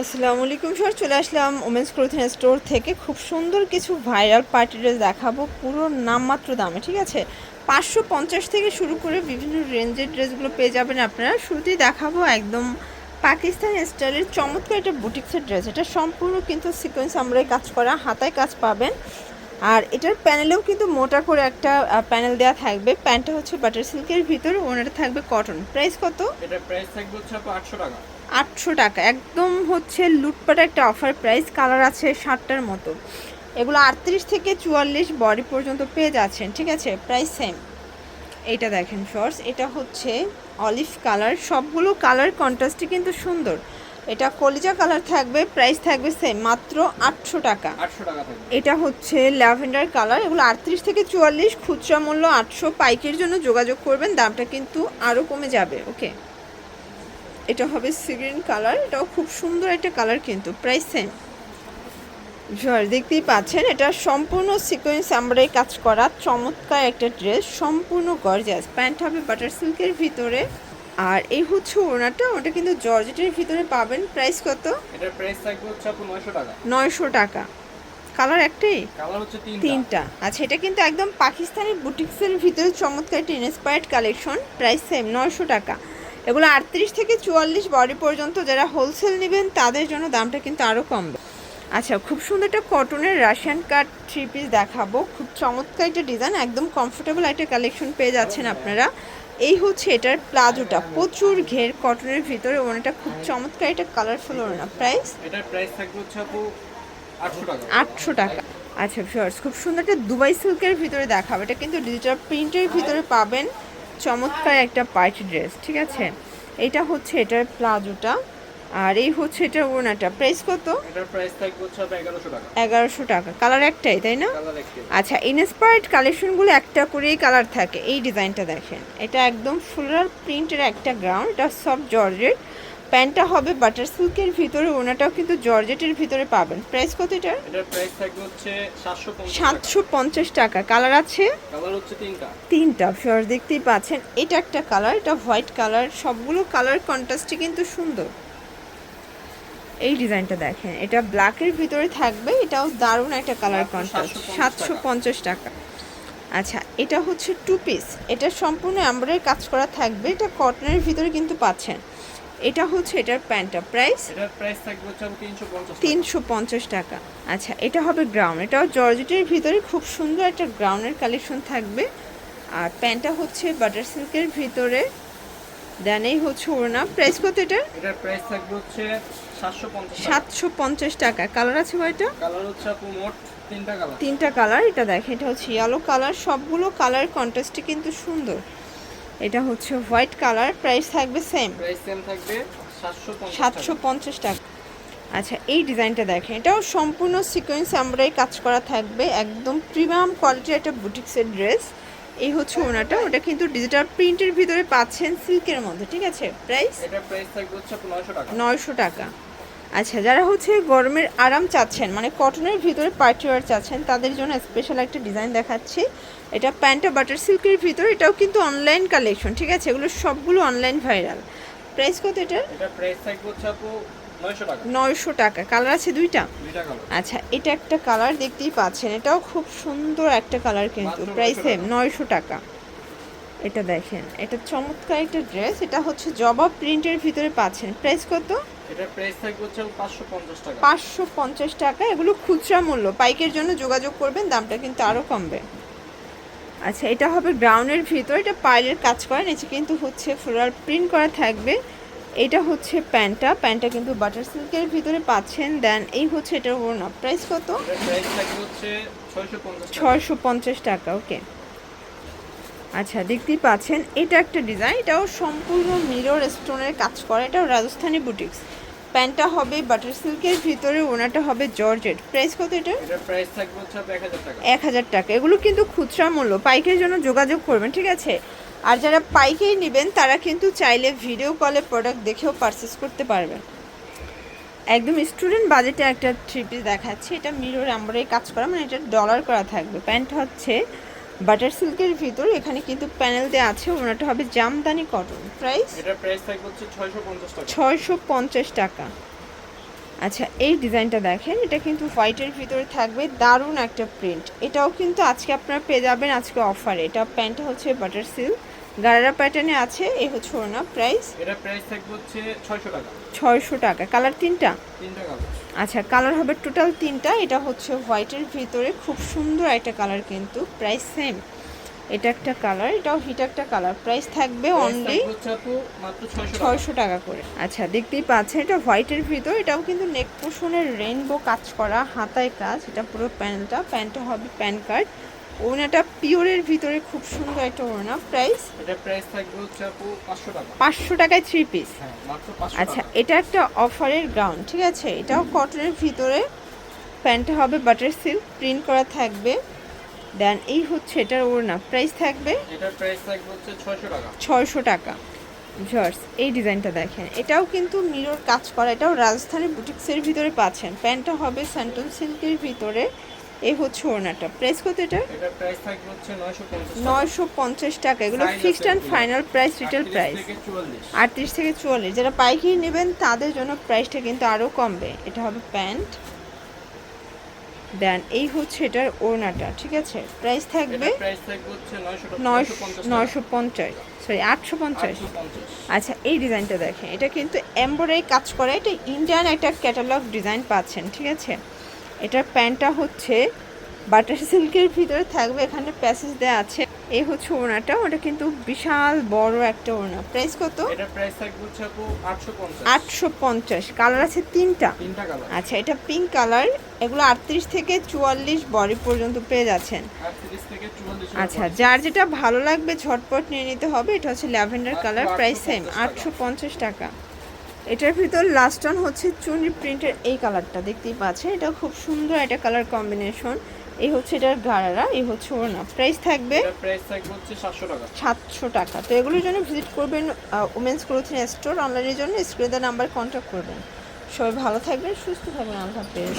আসসালামু আলাইকুম সর, চলে আসলাম ওমেন্স ক্লোথিং স্টোর থেকে। খুব সুন্দর কিছু ভাইরাল পার্টি ড্রেস দেখাবো, পুরো নামমাত্র দামে, ঠিক আছে? পাঁচশো পঞ্চাশ থেকে শুরু করে বিভিন্ন রেঞ্জের ড্রেসগুলো পেয়ে যাবেন আপনারা। শুরুতেই দেখাবো একদম পাকিস্তান স্টাইলের চমৎকার একটা বুটিক্সের ড্রেস এটা সম্পূর্ণ কিন্তু সিকোয়েন্স আমরা কাজ করা, হাতায় কাজ পাবেন। আর এটার প্যানেলেও কিন্তু মোটা করে একটা প্যানেল দেওয়া থাকবে। প্যান্টটা হচ্ছে বাটার সিল্কের ভিতরে ওনাটা থাকবে কটন প্রাইস কত? এটা প্রাইস থাকবে হচ্ছে আপু আটশো টাকা। আটশো টাকা। একদম হচ্ছে লুটপাট একটা অফার প্রাইস কালার আছে ষাটটার মতো। এগুলো আটত্রিশ থেকে চুয়াল্লিশ বডি পর্যন্ত পেয়ে যাচ্ছেন ঠিক আছে? প্রাইস সেম এটা দেখেন শর্টস এটা হচ্ছে অলিভ কালার সবগুলো কালার কন্ট্রাস্টই কিন্তু সুন্দর। এটা কলিজা কালার থাকবে প্রাইস থাকবে সেম মাত্র আটশো টাকা। এটা হচ্ছে ল্যাভেন্ডার কালার এগুলো আটত্রিশ থেকে চুয়াল্লিশ খুচরা মূল্য আটশো পাইকের জন্য যোগাযোগ করবেন দামটা কিন্তু আরও কমে যাবে ওকে এটা হবে সিগ্রিন কালার এটাও খুব সুন্দর একটা কালার কিন্তু প্রাইস সেম ঝড় দেখতেই পাচ্ছেন এটা সম্পূর্ণ সিকোয়েন্স আমরাই কাজ করা চমৎকার একটা ড্রেস সম্পূর্ণ গর্জাস প্যান্ট হবে বাটার সিল্কের ভিতরে। আর এই হচ্ছে ওনাটা ওটা কিন্তু জর্জেটের ভিতরে পাবেন। প্রাইস কত? এটার প্রাইস থাকবে হচ্ছে আপু নয়শো টাকা। নয়শো টাকা। কালার একটাই? কালার হচ্ছে তিন তিনটা। আচ্ছা এটা কিন্তু একদম পাকিস্তানি বুটিক্সের ভিতরে চমৎকার একটা ইন্সপায়ার্ড কালেকশন প্রাইস সেম নয়শো টাকা। এগুলো আটত্রিশ থেকে চুয়াল্লিশ বডি পর্যন্ত যারা হোলসেল নেবেন তাদের জন্য দামটা কিন্তু আরও কমবে আচ্ছা খুব সুন্দর একটা কটনের রাশিয়ান কাট থ্রি পিস দেখাবো। খুব চমৎকার একটা ডিজাইন একদম কমফোর্টেবল একটা কালেকশন পেয়ে যাচ্ছেন আপনারা। এই হচ্ছে এটার প্লাজোটা। প্রচুর ঘের কটনের ভিতরে ওনাটা খুব চমৎকার এটা কালারফুল ওনা প্রাইস এটার প্রাইস থাকবে হচ্ছে আপু আটশো টাকা। আটশো টাকা। আচ্ছা ফিওর্স খুব সুন্দর একটা দুবাই সিল্কের ভিতরে দেখাবো। এটা কিন্তু ডিজিটাল প্রিন্টের ভিতরে পাবেন। চমৎকার একটা পার্টি ড্রেস ঠিক আছে? এটা হচ্ছে এটার প্লাজোটা। আর এই হচ্ছে এটা ওনাটা প্রাইস কত? এটার প্রাইস থাকবে হচ্ছে আপু এগারোশো টাকা। এগারোশো টাকা। কালার একটাই তাই না? আচ্ছা ইনস্পায়ার্ড কালেকশনগুলো একটা করেই কালার থাকে। এই ডিজাইনটা দেখেন। এটা একদম ফুলার প্রিন্টের একটা গ্রাউন্ড এটা সব জর্জেট। প্যান্টটা হবে বাটার সিল্কের ভিতরে ওনাটাও কিন্তু জর্জেটের ভিতরে পাবেন। প্রাইস কত এটার? এটার প্রাইস থাকবে হচ্ছে সাতশো পঞ্চাশ সাতশো পঞ্চাশ টাকা। কালার আছে? কালার হচ্ছে তিনটা। তিনটা ফিওর দেখতেই পাচ্ছেন। এটা একটা কালার এটা হোয়াইট কালার সবগুলো কালার কন্ট্রাস্টই কিন্তু সুন্দর। এই ডিজাইনটা দেখেন এটা ব্ল্যাকের ভিতরে থাকবে এটাও দারুণ একটা কালার কন্ট্রাস্ট 750 সাতশো পঞ্চাশ টাকা। আচ্ছা এটা হচ্ছে টু পিস এটা সম্পূর্ণ এমব্রয়ডারি কাজ করা থাকবে এটা কটনের ভিতরে কিন্তু পাচ্ছেন। এটা হচ্ছে এটার প্যান্টটা। প্রাইস এটার প্রাইস থাকবে তিনশো পঞ্চাশ টাকা। আচ্ছা এটা হবে গ্রাউন্ড এটাও জর্জেটের ভিতরে খুব সুন্দর একটা গ্রাউন্ডের কালেকশন থাকবে। আর প্যান্টটা হচ্ছে বাটার সিল্কের ভিতরে। দেন এই হচ্ছে ওড়না। প্রাইস কত এটা? এটার প্রাইস থাকবে হচ্ছে সাতশো পঞ্চাশ সাতশো পঞ্চাশ টাকা। কালার আছে কয়টা কালার হচ্ছে আপু মোট তিনটা কালার তিনটা কালার এটা দেখেন এটা হচ্ছে ইয়েলো কালার সবগুলো কালার কন্ট্রাস্টে কিন্তু সুন্দর। এটা হচ্ছে হোয়াইট কালার প্রাইস থাকবে সেম প্রাইস সেম থাকবে সাতশো সাতশো পঞ্চাশ টাকা। আচ্ছা এই ডিজাইনটা দেখেন এটাও সম্পূর্ণ সিকোয়েন্স আমরাই কাজ করা থাকবে। একদম প্রিমিয়াম কোয়ালিটির একটা বুটিক্সের ড্রেস এই হচ্ছে ওনাটা ওটা কিন্তু ডিজিটাল প্রিন্টের ভিতরে পাচ্ছেন সিল্কের মধ্যে ঠিক আছে? প্রাইস এটার প্রাইস থাকবে হচ্ছে আপু নয়শো টাকা। নয়শো টাকা। আচ্ছা যারা হচ্ছে গরমের আরাম চাচ্ছেন মানে কটনের ভিতরে পার্টি ওয়ার চাচ্ছেন তাদের জন্য স্পেশাল একটা ডিজাইন দেখাচ্ছি। এটা প্যান্টটা বাটার সিল্কের ভিতরে এটাও কিন্তু অনলাইন কালেকশন ঠিক আছে? এগুলো সবগুলো অনলাইন ভাইরাল প্রাইস কত এটা এটার প্রাইস থাকবে হচ্ছে নয়শো টাকা। কালার আছে দুইটা? আচ্ছা এটা একটা কালার দেখতেই পাচ্ছেন। এটাও খুব সুন্দর একটা কালার কিন্তু। প্রাইস 900 সেম নয়শো টাকা। এটা দেখেন এটা চমৎকার একটা ড্রেস এটা হচ্ছে জবা প্রিন্টের ভিতরে পাচ্ছেন। প্রাইস কত? এটার প্রাইস থাকবে হচ্ছে পাঁচশো পঞ্চাশ টাকা। এগুলো খুচরা মূল্য। পাইকের জন্য যোগাযোগ করবেন দামটা কিন্তু আরও কমবে। আচ্ছা এটা হবে গ্রাউন্ডের ভিতর। এটা পাইলের কাজ করা নিচে কিন্তু হচ্ছে ফ্লোরাল প্রিন্ট করা থাকবে। এটা হচ্ছে প্যান্টটা। প্যান্টটা কিন্তু বাটার সিল্কের ভিতরে পাচ্ছেন। দেন এই হচ্ছে এটার ওড়না প্রাইস কত? প্রাইস থাকবে হচ্ছে ছয়শো পঞ্চাশ টাকা। ওকে আচ্ছা দেখতেই পাচ্ছেন এটা একটা ডিজাইন এটাও সম্পূর্ণ মিরর স্টোনের কাজ করা। এটাও রাজস্থানী বুটিক্স প্যান্টটা হবে বাটার সিল্কের ভিতরে ওনাটা হবে জর্জেট প্রাইস কত এটা প্রাইস থাকবে এক হাজার টাকা। এক হাজার টাকা। এগুলো কিন্তু খুচরা মূল্য। পাইকের জন্য যোগাযোগ করবেন ঠিক আছে? আর যারা পাইকেই নেবেন তারা কিন্তু চাইলে ভিডিও কলে প্রোডাক্ট দেখেও পারচেস করতে পারবেন। একদম স্টুডেন্ট বাজেটে একটা থ্রি পিস দেখাচ্ছি। এটা মিরর আমরাই কাজ করা মানে এটা ডলার করা থাকবে। প্যান্ট হচ্ছে বাটার সিল্কের ভিতর এখানে কিন্তু প্যানেল দেওয়া আছে ওনাটা হবে জামদানি কটন প্রাইস এটা প্রাইস থাকবে হচ্ছে ছয়শো পঞ্চাশ টাকা। ছয়শো পঞ্চাশ টাকা। আচ্ছা এই ডিজাইনটা দেখেন এটা কিন্তু হোয়াইটের ভিতরে থাকবে দারুণ একটা প্রিন্ট এটাও কিন্তু আজকে আপনারা পেয়ে যাবেন আজকে অফারে এটা প্যান্টটা হচ্ছে বাটার সিল্ক গারারা প্যাটার্নে আছে এই হচ্ছে ওনা প্রাইস এটা প্রাইস থাকবে হচ্ছে ছয়শো টাকা। ছয়শো টাকা। কালার তিনটা? তিনটা কালার আচ্ছা কালার হবে টোটাল তিনটা। এটা হচ্ছে হোয়াইটের ভিতরে খুব সুন্দর একটা কালার কিন্তু প্রাইস সেম এটা একটা কালার এটাও হিট একটা কালার প্রাইস থাকবে অনলি ছয়শো টাকা। করে। আচ্ছা দেখতেই পাচ্ছেন এটা হোয়াইটের ভিতর এটাও কিন্তু নেক পোষণের রেনবো কাজ করা হাতায় কাজ। এটা পুরো প্যান্টটা প্যান্টটা হবে প্যান কার্ড ওনাটা পিওরের ভিতরে খুব সুন্দর একটা ওড়না প্রাইস এটা প্রাইস থাকবে হচ্ছে আপু পাঁচশো টাকা। পাঁচশো টাকায় থ্রি পিস হ্যাঁ মাত্র পাঁচশো আচ্ছা এটা একটা অফারের গাউন ঠিক আছে? এটাও কটনের ভিতরে। প্যান্টটা হবে বাটার সিল্ক প্রিন্ট করা থাকবে। দেন এই হচ্ছে এটার ওড়না প্রাইস থাকবে এটার প্রাইস থাকবে হচ্ছে ছয়শো টাকা। ছয়শো টাকা। জর্স এই ডিজাইনটা দেখেন। এটাও কিন্তু মিরর কাজ করা এটাও রাজস্থানী বুটিক্সের ভিতরে পাচ্ছেন। প্যান্টটা হবে স্যান্টন সিল্কের ভিতরে। এই হচ্ছে ওড়নাটা। প্রাইস কত এটা? নয়শো পঞ্চাশ টাকা। এগুলো fixed and final price retail price আটত্রিশ থেকে চুয়াল্লিশ। যারা পাইকারি নেবেন তাদের জন্য প্রাইসটা কিন্তু আরও কমবে। এটা হবে প্যান্ট। দেন এই হচ্ছে এটার ওড়নাটা ঠিক আছে? প্রাইস থাকবে প্রাইস থাকবে হচ্ছে নয়শো পঞ্চাশ সরি আটশো পঞ্চাশ। আচ্ছা এই ডিজাইনটা দেখেন। এটা কিন্তু এমব্রয়ডারি কাজ করা। এটা ইন্ডিয়ান একটা ক্যাটালগ ডিজাইন পাচ্ছেন ঠিক আছে? এটার প্যান্টটা হচ্ছে বাটার সিল্কের ভিতরে থাকবে এখানে প্যাসেজ দেওয়া আছে। এই হচ্ছে ওড়নাটা ওটা কিন্তু বিশাল বড় একটা ওড়না। প্রাইস কত? এটার প্রাইস থাকবে হচ্ছে আপু আটশো পঞ্চাশ। আটশো পঞ্চাশ। কালার আছে তিনটা? তিনটা কালার আচ্ছা এটা পিঙ্ক কালার এগুলো আটত্রিশ থেকে চুয়াল্লিশ বডি পর্যন্ত পেয়ে যাচ্ছেন। আটত্রিশ থেকে চুয়াল্লিশ আচ্ছা যার যেটা ভালো লাগবে ঝটপট নিয়ে নিতে হবে এটা হচ্ছে ল্যাভেন্ডার কালার প্রাইস সেম 850 টাকা। এটার ভিতর লাস্ট অন হচ্ছে চুনি প্রিন্টের এই কালারটা দেখতেই পাচ্ছেন? এটা খুব সুন্দর একটা কালার কম্বিনেশন এই হচ্ছে এটার গাড়ারা এই হচ্ছে ওড়না। প্রাইস থাকবে প্রাইস থাকবে হচ্ছে সাতশো টাকা। সাতশো টাকা। তো এগুলোর জন্য ভিজিট করবেন উমেন্স ক্লোথিং স্টোর অনলাইনের জন্য স্ক্রিনে নাম্বার কন্ট্যাক্ট করবেন। সবাই ভালো থাকবেন সুস্থ থাকবেন আল্লাহ হাফেজ।